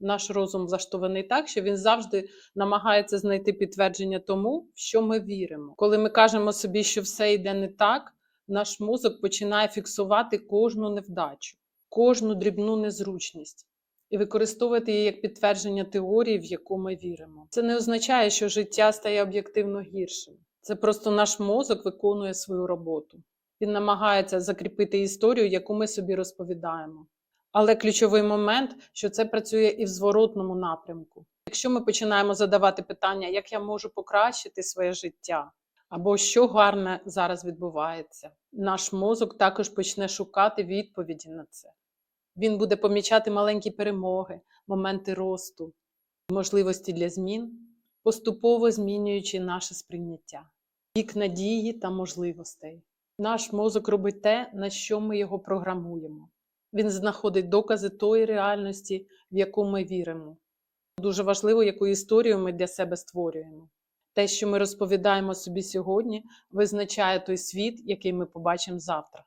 Наш розум влаштований так, що він завжди намагається знайти підтвердження тому, в що ми віримо. Коли ми кажемо собі, що все йде не так, наш мозок починає фіксувати кожну невдачу, кожну дрібну незручність і використовувати її як підтвердження теорії, в яку ми віримо. Це не означає, що життя стає об'єктивно гіршим. Це просто наш мозок виконує свою роботу. Він намагається закріпити історію, яку ми собі розповідаємо. Але ключовий момент, що це працює і в зворотному напрямку. Якщо ми починаємо задавати питання, як я можу покращити своє життя, або що гарне зараз відбувається, наш мозок також почне шукати відповіді на це. Він буде помічати маленькі перемоги, моменти росту, можливості для змін, поступово змінюючи наше сприйняття, вік надії та можливостей. Наш мозок робить те, на що ми його програмуємо. Він знаходить докази тої реальності, в яку ми віримо. Дуже важливо, яку історію ми для себе створюємо. Те, що ми розповідаємо собі сьогодні, визначає той світ, який ми побачимо завтра.